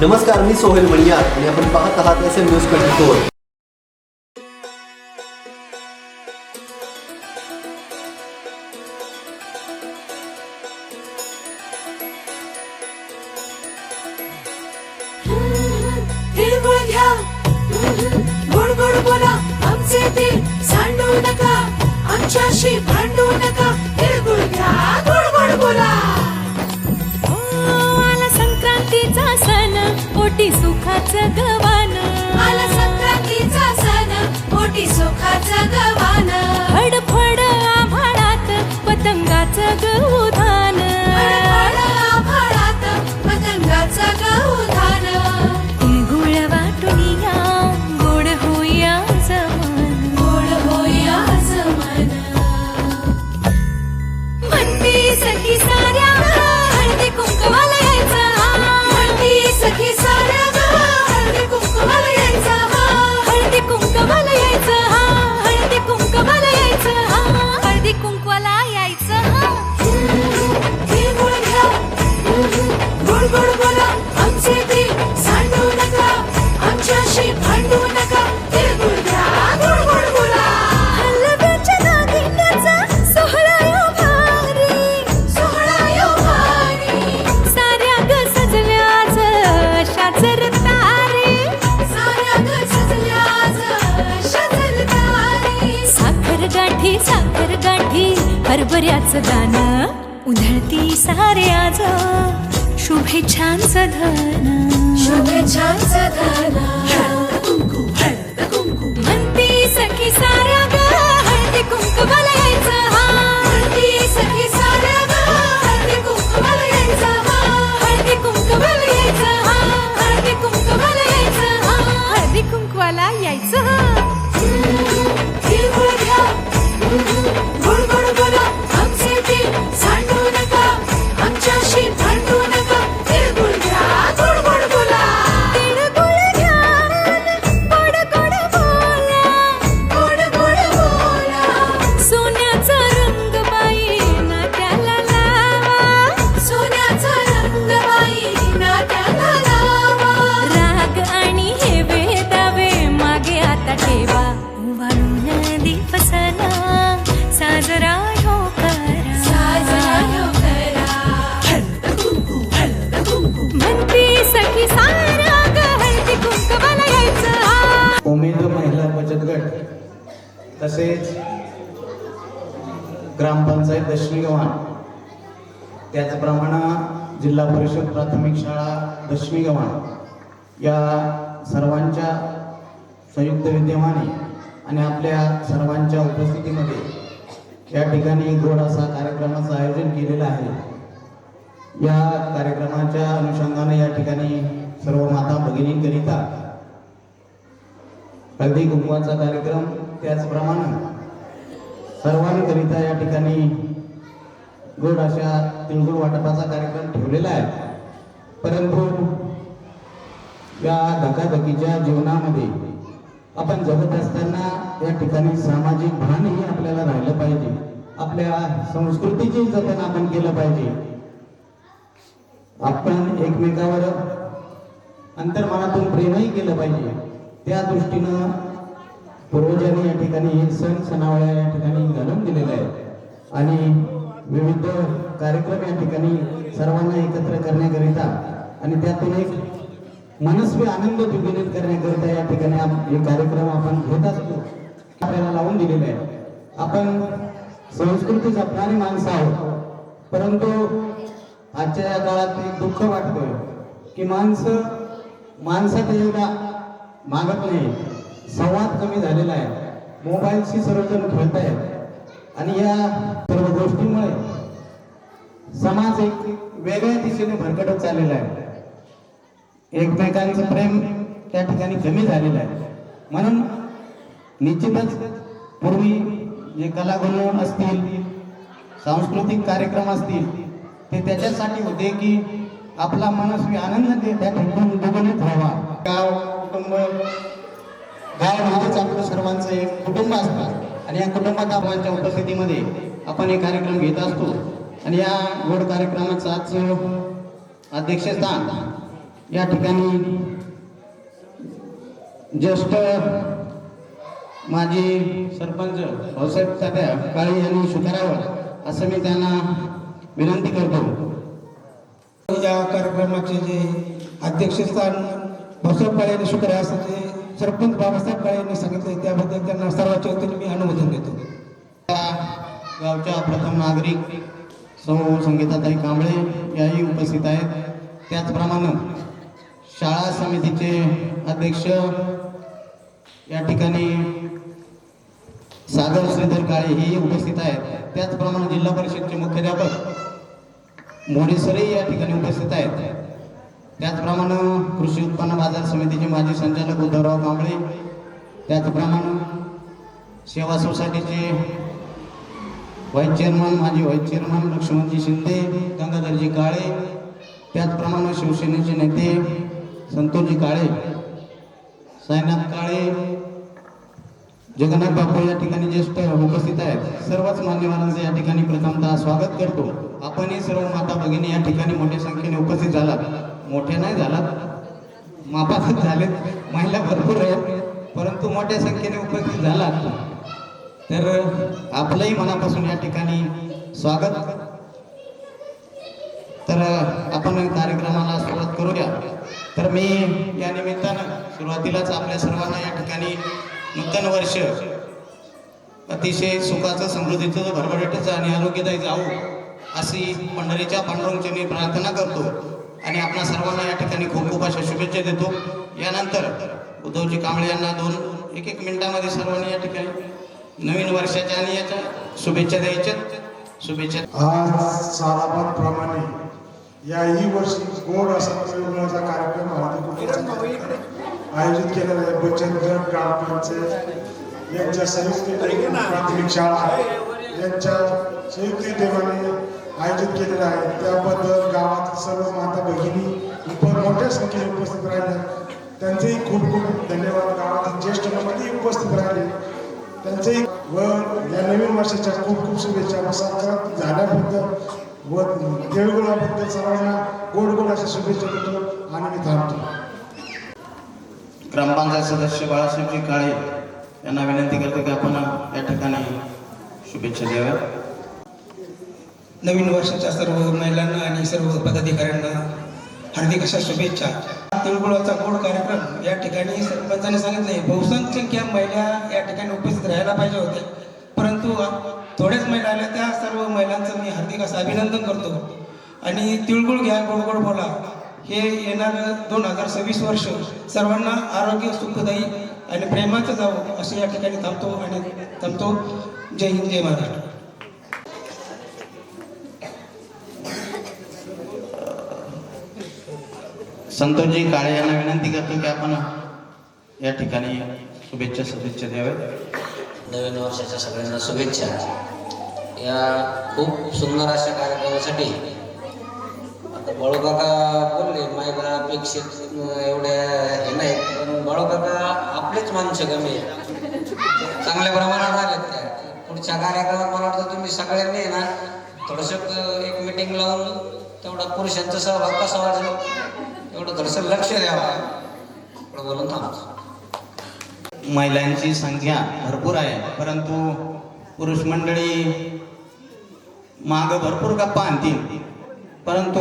नमस्कार मी सोहेल मणियार आणि आपण पाहत आहात S M news twenty four हरभऱ्याचं दान उधळती सारे आज. शुभेच्छांच धन. शुभेच्छांच धन. तसेच ग्रामपंचायत दशमी गव्हाण त्याचप्रमाणे जिल्हा परिषद प्राथमिक शाळा दशमी गव्हाण या सर्वांच्या संयुक्त विद्यमाने आणि आपल्या सर्वांच्या उपस्थितीमध्ये या ठिकाणी गोड असा कार्यक्रमाचं आयोजन केलेलं आहे. या कार्यक्रमाच्या अनुषंगाने या ठिकाणी सर्व माता भगिनींकरिता हळदी कुंकवाचा कार्यक्रम त्याचप्रमाणे सर्वांकरिता या ठिकाणी गोड अशा तिळगुळ वाटपाचा कार्यक्रम ठेवलेला आहे. परंतु या धकाधकीच्या जीवनामध्ये आपण जगत असताना या ठिकाणी सामाजिक भानही आपल्याला राहिलं पाहिजे. आपल्या संस्कृतीचे जतन आपण केलं पाहिजे. आपण एकमेकावर अंतर्मनातून प्रेमही केलं पाहिजे. त्या दृष्टीनं पूर्वजांनी या ठिकाणी हे सण सणावळ्या या ठिकाणी घालून दिलेलं आहेत. आणि विविध कार्यक्रम या ठिकाणी सर्वांना एकत्र करण्याकरिता आणि त्यातून एक मनस्वी आनंद द्विगुणित करण्याकरिता या ठिकाणी आप- हे कार्यक्रम आपण घेत असतो. आपल्याला लावून दिलेले आहे आपण संस्कृती जपणारी माणसं आहोत. परंतु आजच्या या काळात एक दुःख वाटतोय की माणसं माणसात एवढा मागत नाही संवाद कमी झालेला आहे. मोबाईलशी सर्वजण खेळत आहेत आणि या सर्व गोष्टीमुळे समाज एक वेगळ्या दिशेने भरकटत चाललेला आहे. एकमेकांचं प्रेम त्या ठिकाणी कमी झालेलं आहे. म्हणून निश्चितच पूर्वी जे कलागुण असतील सांस्कृतिक कार्यक्रम असतील ते त्याच्यासाठी होते की आपला मनस्वी आनंद दे त्या ठिकाणी दुगणित व्हावा. गाव कुटुंब गाव म्हणजेच आपलं सर्वांचं एक कुटुंब असतं आणि या कुटुंबात आपल्या उपस्थितीमध्ये आपण हे कार्यक्रम घेत असतो. आणि या गोड कार्यक्रमाचं आज अध्यक्षस्थान या ठिकाणी ज्येष्ठ माजी सरपंच भाऊसाहेब तात्या काळे यांनी स्वीकारावं असं मी त्यांना विनंती करतो. या कार्यक्रमाचे जे अध्यक्षस्थान भाऊसाहेब काळे यांनी स्वीकारले असं जे सरपंच बाबासाहेब काळे यांनी सांगितले त्याबद्दल त्यांना सर्वांच्या वतीने मी अनुमोदन देतो. त्या गावच्या प्रथम नागरिक सौ संगीताताई कांबळे याही उपस्थित आहेत. त्याचप्रमाणे शाळा समितीचे अध्यक्ष या ठिकाणी सागर श्रीधर काळे हेही उपस्थित आहेत. त्याचप्रमाणे जिल्हा परिषदचे मुख्याध्यापक मोडेसरही या ठिकाणी उपस्थित आहेत. त्याचप्रमाणे कृषी उत्पन्न बाजार समितीचे माजी संचालक उद्धवराव कांबळे त्याचप्रमाणे सेवा सोसायटीचे व्हाईस चेअरमन माजी व्हाईस चेअरमन लक्ष्मणजी शिंदे गंगाधरजी काळे त्याचप्रमाणे शिवसेनेचे नेते संतोषजी काळे साईनाथ काळे जगन्नाथ बापू या ठिकाणी ज्येष्ठ उपस्थित आहेत. सर्वच मान्यवरांचे या ठिकाणी प्रथमतः स्वागत करतो. आपणही सर्व माता भगिनी या ठिकाणी मोठ्या संख्येने उपस्थित झाला मोठे नाही झालात. मापातच झालेत महिला भरपूर आहेत परंतु मोठ्या संख्येने उपस्थित झालात. तर आपलंही मनापासून या ठिकाणी स्वागत. तर आपण कार्यक्रमाला सुरुवात करूया. तर मी या निमित्तानं सुरुवातीलाच आपल्या सर्वांना या ठिकाणी नूतन वर्ष अतिशय सुखाचं समृद्धीचं भरभराटीचं आणि आरोग्यदायी जाऊ अशी पंढरीच्या पांडुरंगची मी प्रार्थना करतो. आणि आपणा सर्वांना या ठिकाणी खूप खूप अशा शुभेच्छा देतो. यानंतर उद्धवजी कांबळे यांना दोन एक एक मिनिटामध्ये सर्वांनी या ठिकाणी नवीन वर्षाच्या आणि याच्या शुभेच्छा द्यायच्यात शुभेच्छा. आज सालाबादप्रमाणे याही वर्षी गोड असा प्रयोगाचा कार्यक्रम आयोजित केलेला आहे बचत गट ग्रामपंचायत यांच्या संयुक्त प्राथमिक शाळा यांच्या संयुक्त विद्यमाने आयोजित केलेलं आहे. त्याबद्दल गावात सर्व माता भगिनी उप मोठ्या संख्येने उपस्थित राहिल्या. त्यांचेही खूप खूप धन्यवाद. गावातील ज्येष्ठ मंडळी उपस्थित राहिले. त्यांचेही व या नवीन वर्षाच्या खूप खूप शुभेच्छा. व झाल्याबद्दल व तिळगुळाबद्दल सर्वांना गोड गोड अशा शुभेच्छा देतो. आणि मी थांबतो. ग्रामपंचायत सदस्य बाळासाहेबजी काळे यांना विनंती करते की आपण या ठिकाणी शुभेच्छा द्याव्या नवीन वर्षाच्या सर्व महिलांना आणि सर्व पदाधिकाऱ्यांना हार्दिक अशा शुभेच्छा. तिळगुळाचा गोड कार्यक्रम या ठिकाणी सरपंचाने सांगितले बहुसंख्य महिला या ठिकाणी उपस्थित राहायला पाहिजे होत्या परंतु थोड्याच महिला आल्या त्या सर्व महिलांचं मी हार्दिक असं अभिनंदन करतो. आणि तिळगुळ घ्या गोडगोड बोला. हे येणारं दोन हजार सव्वीस वर्ष. सर्वांना आरोग्य सुखदायी आणि प्रेमाचं जावं असं या ठिकाणी थांबतो आणि थांबतो. जय हिंद जय महाराष्ट्र. संतोषजी काळे यांना विनंती करतो की आपण या ठिकाणी शुभेच्छा शुभेच्छा द्याव्यात. नवीन वर्षाच्या सगळ्यांना शुभेच्छा. या खूप सुंदर अशा कार्यक्रमासाठी आता बाळूकाका बोलले महिला अपेक्षित एवढ्या हे नाहीत पण बाळूकाका आपलेच माणसं कमी आहे चांगल्या प्रमाणात आलेत त्या. पुढच्या कार्यक्रमात मला वाटतं तुम्ही सगळ्यांनी ना थोडंसं एक मिटिंग लावून तेवढा पुरुषांचा सहभाग कसा वाटेल एवढं थोडंसं लक्ष द्यावं बोलून महिलांची संख्या भरपूर आहे परंतु पुरुष मंडळी माग भरपूर गप्पा आणतील. परंतु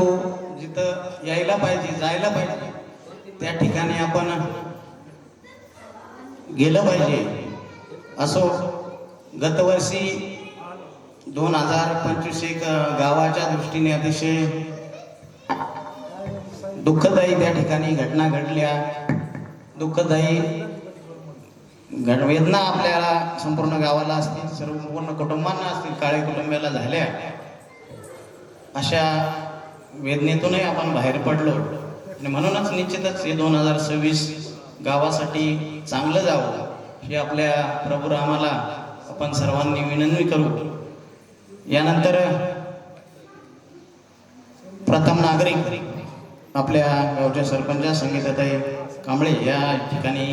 जिथं यायला पाहिजे जायला पाहिजे त्या ठिकाणी आपण गेलं पाहिजे. असो गतवर्षी दोन हजार पंचवीस एक गावाच्या दृष्टीने अतिशय दुःखदायी त्या ठिकाणी घटना घडल्या. दुःखदायी घट वेदना आपल्याला संपूर्ण गावाला असतील सर्व पूर्ण कुटुंबांना असतील काळे कुटुंबियाला झाल्या. अशा वेदनेतूनही आपण बाहेर पडलो. आणि म्हणूनच निश्चितच हे दोन हजार सव्वीस गावासाठी चांगलं जावं हे आपल्या प्रभू रामाला आपण सर्वांनी विनंती करू. यानंतर प्रथम नागरिक आपल्या गावच्या सरपंच संगीताताई कांबळे या ठिकाणी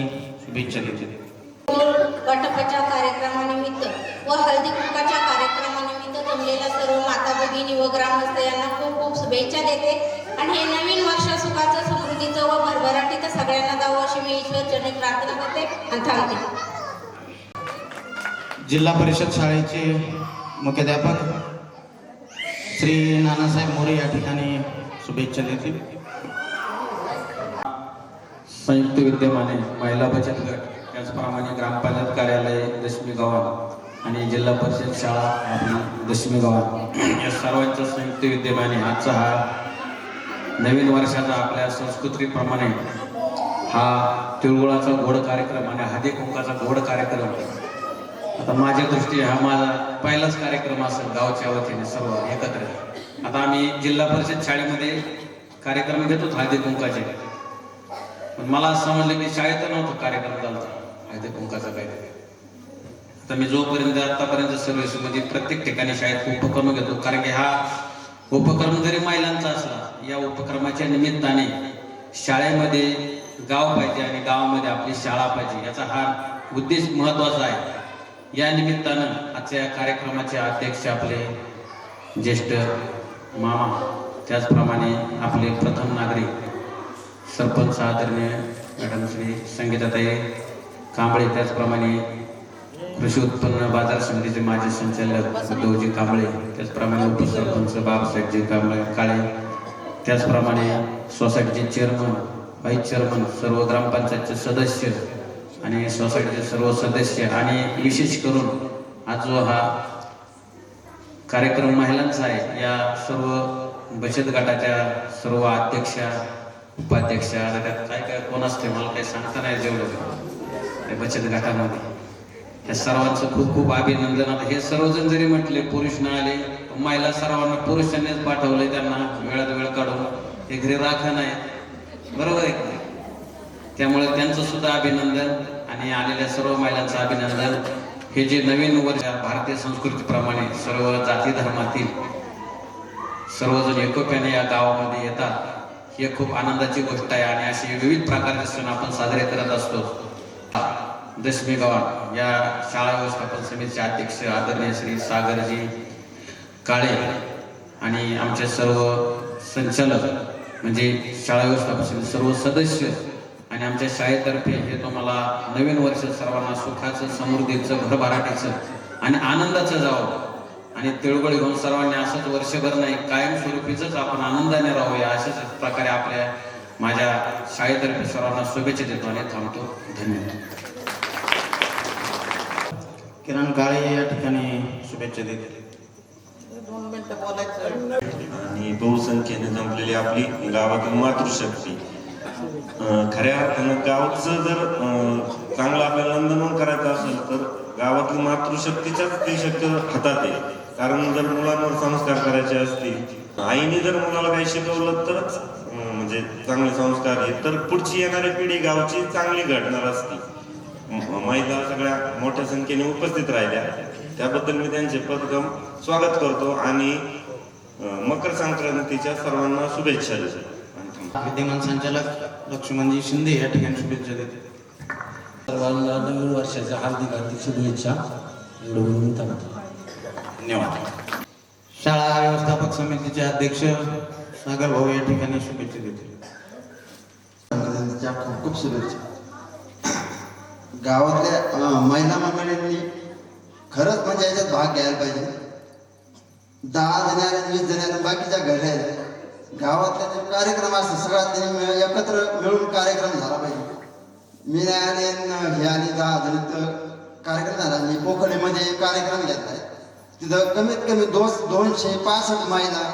शुभेच्छा देतील वाटपाच्या कार्यक्रमानिमित्त व हळदी कुंकाच्या कार्यक्रमानिमित्त जमलेल्या सर्व माता भगिनी व ग्रामस्थ यांना खूप खूप शुभेच्छा देते. आणि हे नवीन वर्ष सुखाचं समृद्धीचं व भरभराटीचं सगळ्यांना जावं अशी मी ईश्वर चरणी प्रार्थना करते आणि थांबते. जिल्हा परिषद शाळेचे मुख्याध्यापक श्री नानासाहेब मोरे या ठिकाणी शुभेच्छा देतील. संयुक्त विद्यमाने महिला बचत गट त्याचप्रमाणे ग्रामपंचायत कार्यालय दशमी गावात आणि जिल्हा परिषद शाळा आपली दशमी गावात. या सर्वांच्या संयुक्त विद्यमाने आजचा हा नवीन वर्षाचा आपल्या संस्कृतीप्रमाणे हा तिळगुळाचा गोड कार्यक्रम आणि हळदी कुंकाचा गोड कार्यक्रम. आता माझ्या दृष्टीने हा माझा पहिलाच कार्यक्रम असेल गावच्या वतीने सर्व एकत्र. आता आम्ही जिल्हा परिषद शाळेमध्ये कार्यक्रम घेतो हळदी कुंकाचे. पण मला असं समजलं की शाळेत नव्हतं कार्यक्रम चालतो ते कुंकाचा काही आता मी जोपर्यंत आतापर्यंत सर्व्हिसमध्ये प्रत्येक ठिकाणी शाळेत उपक्रम घेतो कारण की हा उपक्रम जरी महिलांचा असला या उपक्रमाच्या निमित्ताने शाळेमध्ये गाव पाहिजे आणि गावामध्ये आपली शाळा पाहिजे याचा हा उद्देश महत्त्वाचा आहे. या निमित्तानं आजच्या या कार्यक्रमाचे अध्यक्ष आपले ज्येष्ठ मामा त्याचप्रमाणे आपले प्रथम नागरिक सरपंच आदरणीय मॅडम श्री संगीताताई कांबळे त्याचप्रमाणे कृषी उत्पन्न बाजार समितीचे माजी संचालक उद्धवजी कांबळे त्याचप्रमाणे उपसरपंच बाबासाहेबजी कांबळे काळे त्याचप्रमाणे सोसायटीचे चेअरमन व्हाईस चेअरमन सर्व ग्रामपंचायतचे सदस्य आणि सोसायटीचे सर्व सदस्य आणि विशेष करून आज जो हा कार्यक्रम महिलांचा आहे या सर्व बचत गटाच्या सर्व अध्यक्षा उपाध्यक्ष आता त्यात काय काय कोण असते मला काही सांगता नाही जेवढं त्या बचत गटामध्ये. या सर्वांचं खूप खूप अभिनंदन. आता हे सर्वजण जरी म्हटले पुरुष न आले महिला सर्वांना पुरुषांनीच पाठवले त्यांना. वेळात वेळ काढून. हे घरी राखा नाही. बरोबर आहे त्यामुळे त्यांचं सुद्धा अभिनंदन आणि आलेल्या सर्व महिलांचं अभिनंदन. हे जे नवीन वर्ष भारतीय संस्कृतीप्रमाणे सर्व जाती धर्मातील सर्वजण एकोप्याने या गावामध्ये येतात. ही खूप आनंदाची गोष्ट आहे आणि असे विविध प्रकारचे सण आपण साजरे करत असतो. दशमी गावात या शाळा व्यवस्थापन समितीचे अध्यक्ष आदरणीय श्री सागरजी काळे आणि आमचे सर्व संचालक म्हणजे शाळा व्यवस्थापन समिती सर्व सदस्य आणि आमच्या शाळेतर्फे हे तुम्हाला नवीन वर्ष सर्वांना सुखाचं समृद्धीचं भरभराटीचं आणि आनंदाचं जावं. आणि तिळगुळ घेऊन सर्वांनी असंच वर्षभर नाही कायमस्वरूपीच आपण आनंदाने राहूया अशाच प्रकारे आपल्या माझ्या शाळेतर्फे सर्वांना शुभेच्छा देतो आणि थांबतो. धन्यवाद. किरण काळे या ठिकाणी शुभेच्छा देतील. आणि बहुसंख्येने जमलेली आपली गावातील मातृशक्ती. अं, खऱ्या अर्थानं गावचं जर अं, चांगलं आपल्याला नंदनवन करायचं असेल तर गावातील मातृशक्तीच्याच ती शक्य हातात आहे. कारण जर मुलांवर संस्कार करायचे असतील आईने जर मुलाला काही शिकवलं तरच म्हणजे चांगले संस्कार आहे तर पुढची येणारी पिढी गावची चांगली घडणार असते. महिला सगळ्या मोठ्या संख्येने उपस्थित राहिल्या. त्याबद्दल मी त्यांचे पदक्रम स्वागत करतो आणि मकर संक्रांतीच्या सर्वांना शुभेच्छा देतो. विद्यमान संचालक लक्ष्मणजी शिंदे या ठिकाणी शुभेच्छा देतील सर्वांना नवीन वर्षाच्या हार्दिक हार्दिक शुभेच्छा. एवढं थांबतो. धन्यवाद. शाळा व्यवस्थापक समितीचे अध्यक्ष सागर भाऊ या ठिकाणी शुभेच्छा देतील. खूप खूप शुभेच्छा. गावातल्या महिला मंडळींनी खरंच म्हणजे याच्यात भाग घ्यायला पाहिजे. दहा जणांना वीस जणांना बाकीच्या घड्या आहेत. गावातले जे कार्यक्रम असतात सगळ्या त्यांनी एकत्र मिळून कार्यक्रम झाला पाहिजे. मी नाही आले हे आले दहा जण तर कार्यक्रम झाला. मी पोखळीमध्ये कार्यक्रम घेतलाय. तिथं कमीत कमी दोस दोनशे पासष्ट महिला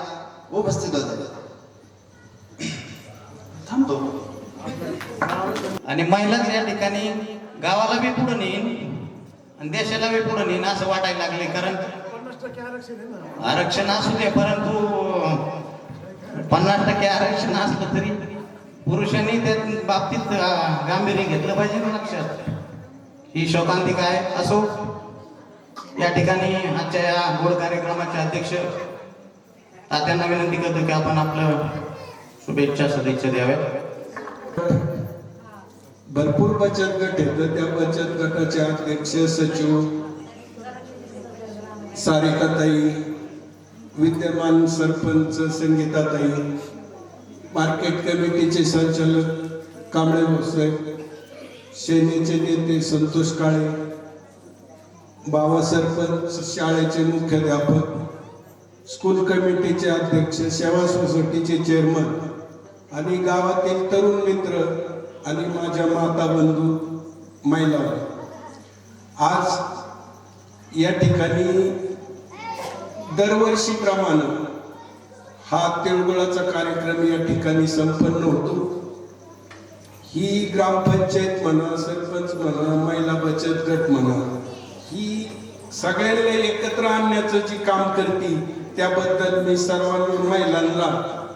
उपस्थित होत्या. थांबतो आणि महिलाच या ठिकाणी गावाला बी पुढे नेईन आणि देशाला बी पुढे नेईन असं वाटायला लागले कारण आरक्षण असू दे परंतु पन्नास टक्के आरक्षण असलं तरी पुरुषांनी त्या बाबतीत गांभीर्य घेतलं पाहिजे ना लक्षात. ही शोकांतिका आहे असो या ठिकाणी आजच्या या गोड कार्यक्रमाचे अध्यक्ष तात्यांना विनंती करतो की आपण आपलं शुभेच्छा सदिच्छा द्याव्यात. भरपूर बचत गट आहे तर त्या बचत गटाचे अध्यक्ष सचिव सारिकाताई विद्यमान सरपंच संगीताताई मार्केट कमिटीचे संचालक कांबळे भाऊसाहेब सेनेचे नेते संतोष काळे बाबा सरपंच शाळेचे मुख्याध्यापक स्कूल कमिटीचे अध्यक्ष सेवा सोसायटीचे चेअरमन आणि गावातील तरुण मित्र आणि माझ्या माता बंधू महिला. आज या ठिकाणी दरवर्षीप्रमाणे हा तिळगुळाचा कार्यक्रम या ठिकाणी संपन्न होतो. ही ग्रामपंचायत म्हणा सरपंच म्हणा महिला बचत गट म्हणा ही सगळ्यांना एकत्र आणण्याचं जी काम करते त्याबद्दल मी सर्वांना महिलांना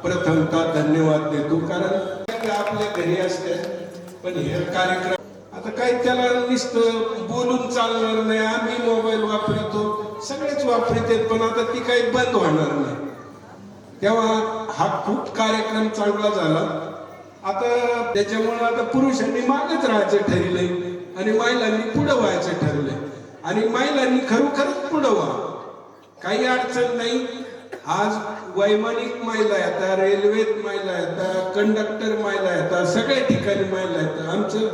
प्रथमतः धन्यवाद देतो. कारण आपल्या घरी असतात पण हे कार्यक्रम आता काही त्याला नुसतं बोलून चालणार नाही आम्ही मोबाईल वापरतो सगळेच वापरते पण आता ती काही बंद होणार नाही. तेव्हा हा खूप कार्यक्रम चांगला झाला. आता त्याच्यामुळे आता पुरुषांनी मागच राहायचं ठरलंय आणि महिलांनी पुढं व्हायचं ठरलंय. आणि महिलांनी खरोखरच पुढं व्हा काही अडचण नाही. आज वैमानिक महिला येतात रेल्वेत महिला येतात कंडक्टर महिला येतात सगळ्या ठिकाणी महिला येतात आमचं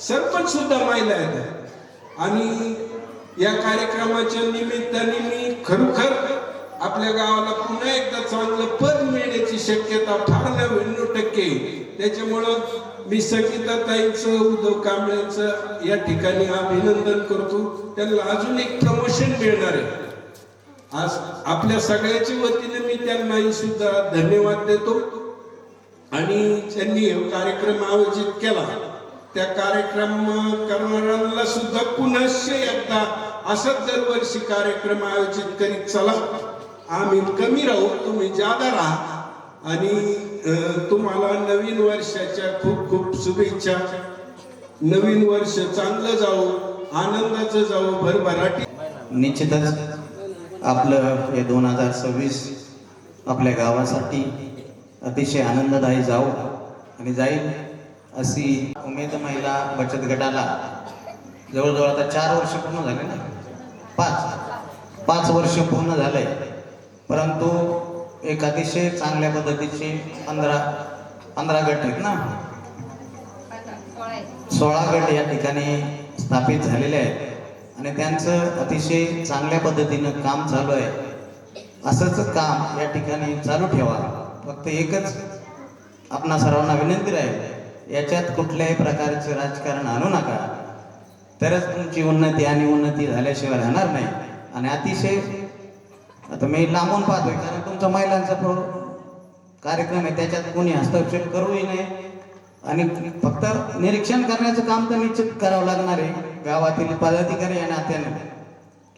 सरपंच सुद्धा महिला येतात आणि या कार्यक्रमाच्या निमित्ताने मी खरोखर आपल्या गावाला पुन्हा एकदा चांगलं पद मिळण्याची शक्यता फार नव्याण्णव टक्के त्याच्यामुळं मी संगीताताईंचं उद्धव कांबळेंचं या ठिकाणी अभिनंदन करतो. त्यांना अजून एक प्रमोशन मिळणार आहे. आज आपल्या सगळ्याच्या वतीने मी त्यांनाही सुद्धा धन्यवाद देतो. आणि त्यांनी कार्यक्रम आयोजित केला. त्या कार्यक्रम करणाऱ्यांना सुद्धा पुनश्च एकदा असंच दरवर्षी कार्यक्रम आयोजित करीत चला. आम्ही कमी राहू तुम्ही जादा राहा. आणि तुम्हाला नवीन वर्षाच्या खूप खूप शुभेच्छा. नवीन वर्ष चांगलं जाऊ आनंदाचं जाऊ भरभराटी. निश्चितच आपलं हे दोन हजार सव्वीस आपल्या गावासाठी अतिशय आनंददायी जाऊ आणि जाईल अशी उमेद महिला बचत गटाला. जवळजवळ आता चार वर्ष पूर्ण झाले ना? पाच. पाच वर्ष पूर्ण झाले परंतु एक अतिशय चांगल्या पद्धतीचे पंधरा पंधरा गट आहेत ना? सोळा गट या ठिकाणी स्थापित झालेले आहेत. आणि त्यांचं अतिशय चांगल्या पद्धतीनं काम चालू आहे. असंच काम या ठिकाणी चालू ठेवा. फक्त एकच आपणा सर्वांना विनंती राहील याच्यात कुठल्याही प्रकारचे राजकारण आणू नका. तरच तुमची उन्नती आणि उन्नती झाल्याशिवाय राहणार नाही. आणि अतिशय आता मी लांबून पाहतोय कारण तुमचा महिलांचा प्रो कार्यक्रम आहे त्याच्यात कोणी हस्तक्षेप करूही नाही आणि फक्त निरीक्षण करण्याचं काम तर निश्चित करावं लागणार आहे गावातील पदाधिकारी या नात्याने.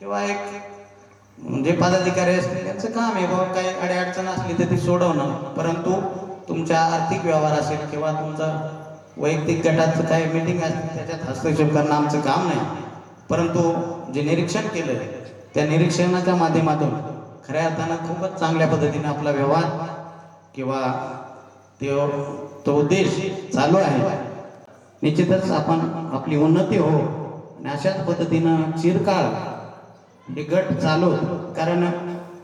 किंवा एक जे पदाधिकारी असतील त्यांचं काम आहे बाबा काही अडीअडचण असली तर ती सोडवणं. परंतु तुमच्या आर्थिक व्यवहार असेल किंवा तुमचा वैयक्तिक गटाचं काही मीटिंग असेल त्याच्यात हस्तक्षेप करणं आमचं काम नाही. परंतु जे निरीक्षण केलं त्या निरीक्षणाच्या माध्यमातून खऱ्या अर्थानं खूपच चांगल्या पद्धतीने आपला व्यवहार किंवा तो तो उद्देश चालू आहे. निश्चितच आपण आपली उन्नती हो आणि अशाच पद्धतीनं चिरकाळ हे गट चालू कारण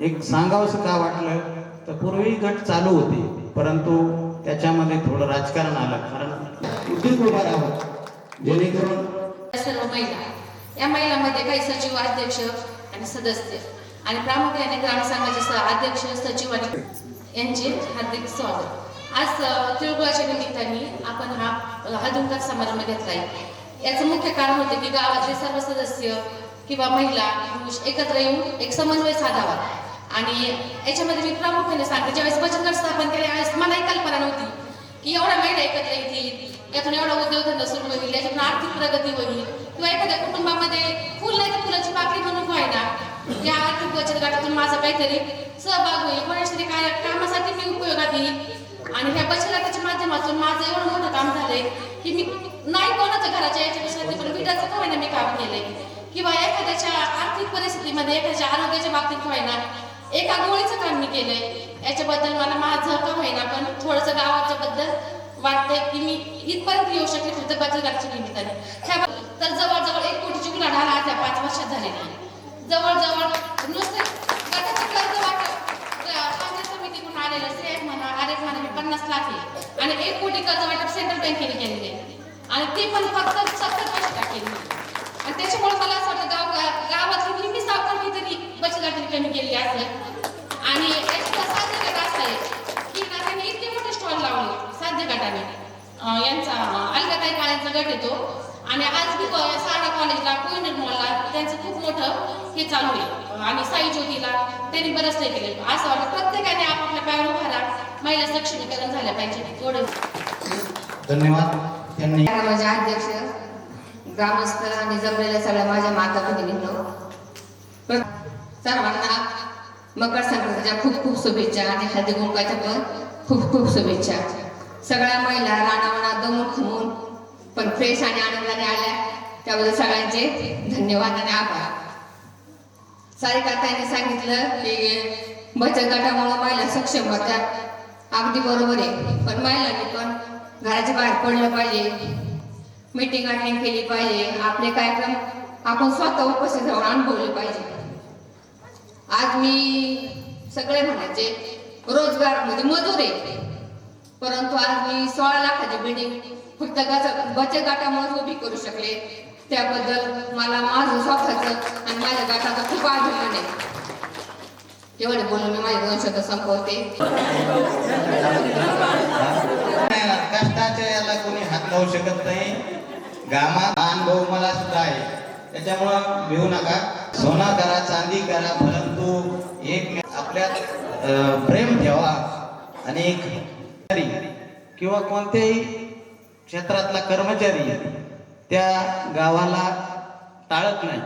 एक सांगावंसं का वाटलं तर पूर्वी गट चालू होते परंतु त्याच्यामध्ये थोडं राजकारण आलं. कारण उद्योग उभा राहावं जेणेकरून सर्व महिला या महिलांमध्ये काही सचिव अध्यक्ष आणि सदस्य आणि प्रामुख्याने ग्रामसंघाचे अध्यक्ष सचिव आणि यांचे हार्दिक स्वागत. आज तिळगुळाच्या निमित्ताने आपण हा हळदुंकर समारंभ घेतला आहे याचं मुख्य कारण होतं की गावातले सर्व सदस्य किंवा महिला पुरुष एकत्र येऊन एक समन्वय साधावा. आणि याच्यामध्ये मी प्रामुख्याने सांगते ज्यावेळेस बचत गट स्थापन केले मला मलाही कल्पना नव्हती की एवढ्या महिला एकत्र येतील यातून एवढा उद्योगधंदा सुरू होईल याच्यातून आर्थिक प्रगती होईल किंवा एखाद्या कुटुंबामध्ये फुल नाही तर फुलाची पाकळी म्हणून व्हायला या बचत गटातून माझा काहीतरी सहभाग होईल. कोणाशी काय कामासाठी मी उपयोगात येईल. आणि ह्या बचत गटाच्या माध्यमातून माझं एवढं मोठं काम झालंय की मी नाही कोणाच्या घराच्या याच्यापेक्षा पण विटाचं का होईना मी काम केलंय? किंवा एखाद्याच्या आर्थिक परिस्थितीमध्ये एखाद्याच्या आरोग्याच्या बाबतीत का होईना एका गोळीचं काम मी केलंय. याच्याबद्दल मला माझं का होईना पण थोडंसं गावाच्या बद्दल वाटतंय की मी इथपर्यंत येऊ शकले फक्त बचत गटाच्या निमित्ताने. ह्या तर जवळजवळ एक कोटीची उलाढाल आज या पाच वर्षात झालेली आहे. जवळजवळ नुसते गटाचं कर्ज वाटप. पंचायत समितीकडून आलेलं श्रेय म्हणा आरेख म्हणा हे पन्नास लाख आहे. एक कोटी कर्ज वाटप सेंट्रल बँकेने केलेली आणि ते पण फक्त सत्तर पैसे टाकलेली आणि त्याच्यामुळे मला असं वाटतं गाव गा- गावातली निम्मी सावकारणी तरी बचत गटाने कमी केली असेल आणि साध्य गट असं आहे की ना त्यांनी इतके मोठे स्टॉल लावले साध्य गटाने. यांचा अलगताई काळ्यांचा गट येतो. आणि आज मी क- साडा कॉलेजला कोयनेट मॉलला त्यांचं खूप मोठं हे चालू आहे. आणि साई ज्योतीला त्यांनी बरंच नाही केले असं वाटतं प्रत्येकाने आपापल्या पायावर उभा राहा. महिला सक्षमीकरण झाल्या पाहिजे. एवढं. धन्यवाद. त्यांनी माझे अध्यक्ष ग्रामस्थ आणि जमलेल्या सगळ्या माझ्या माता भगिनींनो. सर्वांना मकर संक्रांतीच्या खूप खूप शुभेच्छा आणि हळदी कुंकाच्या पण खूप खूप शुभेच्छा. सगळ्या महिला राणावणा दमून खमून पण फ्रेश आणि आनंदाने आल्या. त्याबद्दल सगळ्यांचे धन्यवाद आणि आभार. सारिकाताईने सांगितलं की बचत गटामुळे महिला सक्षम होत्या अगदी बरोबर आहे. पण महिलांनी पण घराच्या बाहेर पडलं पाहिजे. मीटिंग अटेंड केली पाहिजे. आपले कार्यक्रम आपण स्वतः उपस्थित राहून अनुभवले पाहिजे. आज मी सगळे म्हणायचे रोजगार म्हणजे मजूर आहे. परंतु आज मी सोळा लाखाची बिल्डिंग फक्त बचत गटामुळेच उभी करू शकले. त्याबद्दल मला माझं स्वतःचं आणि माझ्या गटाचा खूप अभिमान आहे. एवढे बोलून मी माझे दोन शब्द संपवते. कष्टाच्या याला कोणी हात लावू शकत नाही. गामात अनुभव मला सुद्धा आहे. त्याच्यामुळं घेऊ नका. सोना करा चांदी करा परंतु एक आपल्यात प्रेम ठेवा आणि एक किंवा कोणत्याही क्षेत्रातला कर्मचारी त्या गावाला टाळत नाही.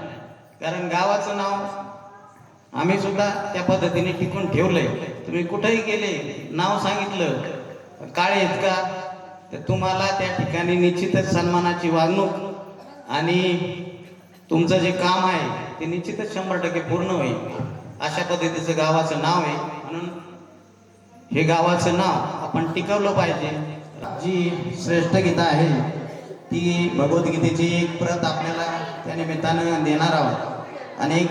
कारण गावाचं नाव आम्ही सुद्धा त्या पद्धतीने टिकून ठेवलंय. तुम्ही कुठेही गेले नाव सांगितलं काळे आहेत का तर तुम्हाला त्या ठिकाणी निश्चितच सन्मानाची वागणूक आणि तुमचं जे काम आहे ते निश्चितच शंभर टक्के पूर्ण होईल. अशा पद्धतीचं गावाचं नाव आहे. म्हणून हे गावाचं नाव आपण टिकवलं पाहिजे. जी श्रेष्ठ गीता आहे ती भगवद्गीतेची एक प्रत आपल्याला त्या निमित्तानं देणार आहोत. आणि एक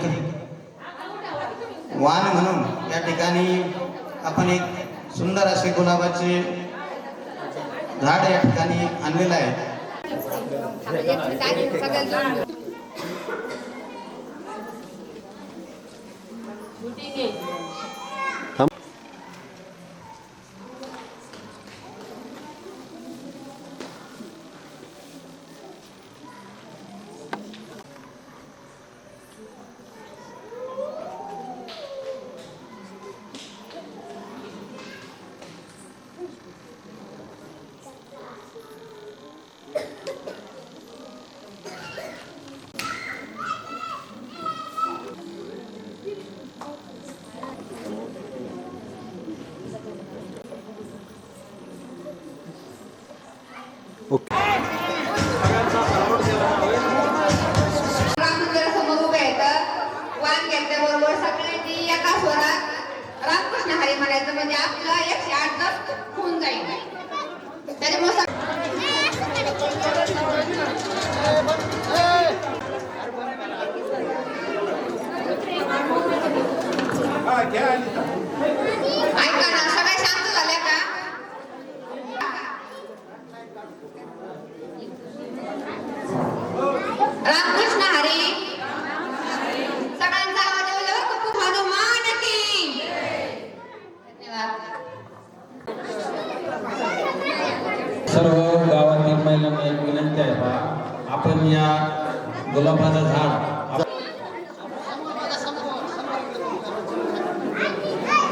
वाण म्हणून या ठिकाणी आपण एक सुंदर असे गुलाबाचे झाड या ठिकाणी आणलेलं आहे. समोर महिलांना एक विनंती आहे पहा आपण या गुलाबाचं झाड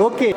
ओके ओके.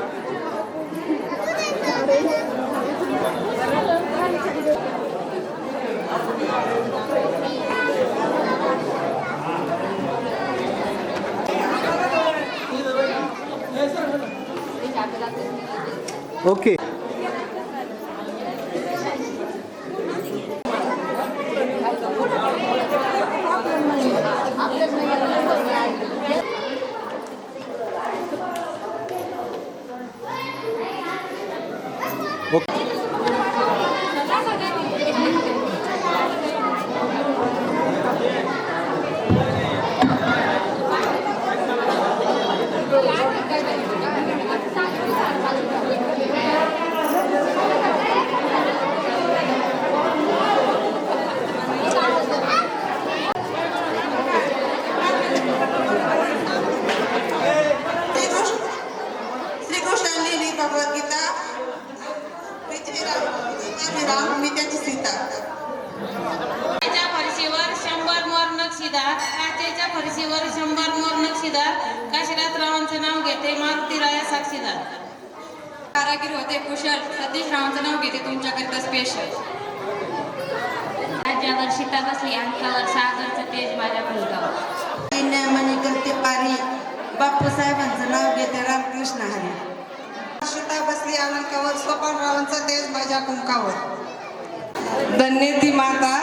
धन्य ती माता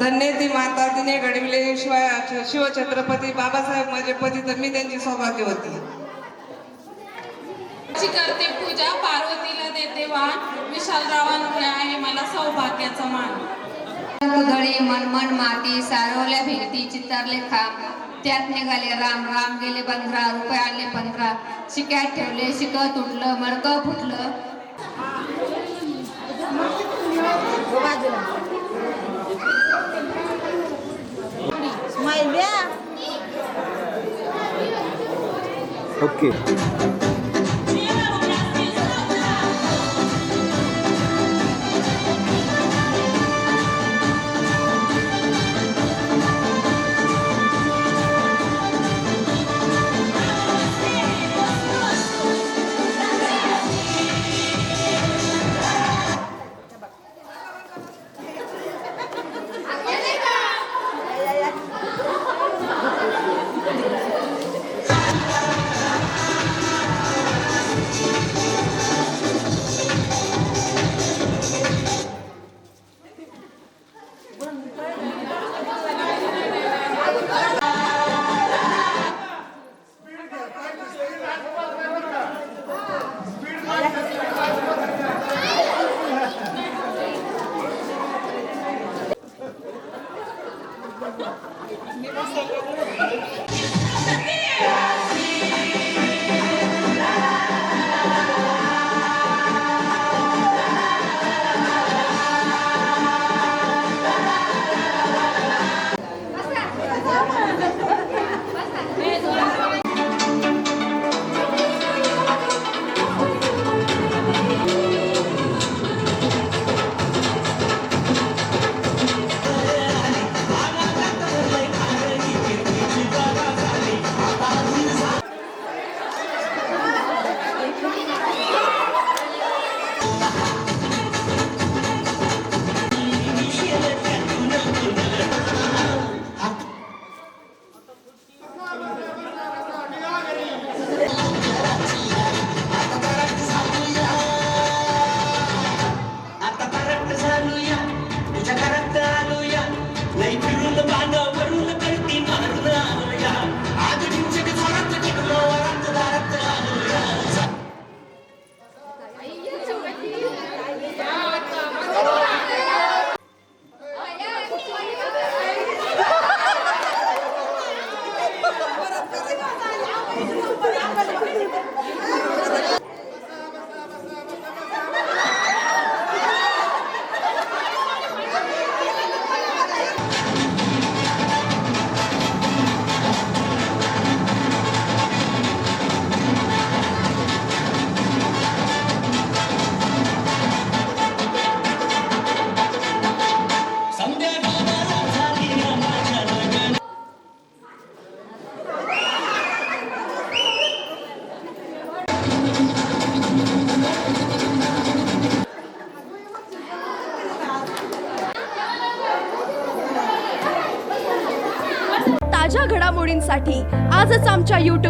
धन्य ती माता तिने घडविले शिवाय शिवछत्रपती बाबासाहेब माझे पती तर मी त्यांची सौभाग्यवती ची करते पूजा पार्वतीला देते वाण विशालरावांमुळे आहे मला सौभाग्याचा मान. कुदळी मनमन माती सारवल्या भिंती चित्तारले खांब त्यात निघाले राम राम गेले पंधरा रुपये आले पंधरा शिक्यात ठेवले शिक तुटलं मडकं फुटलं. हो ओके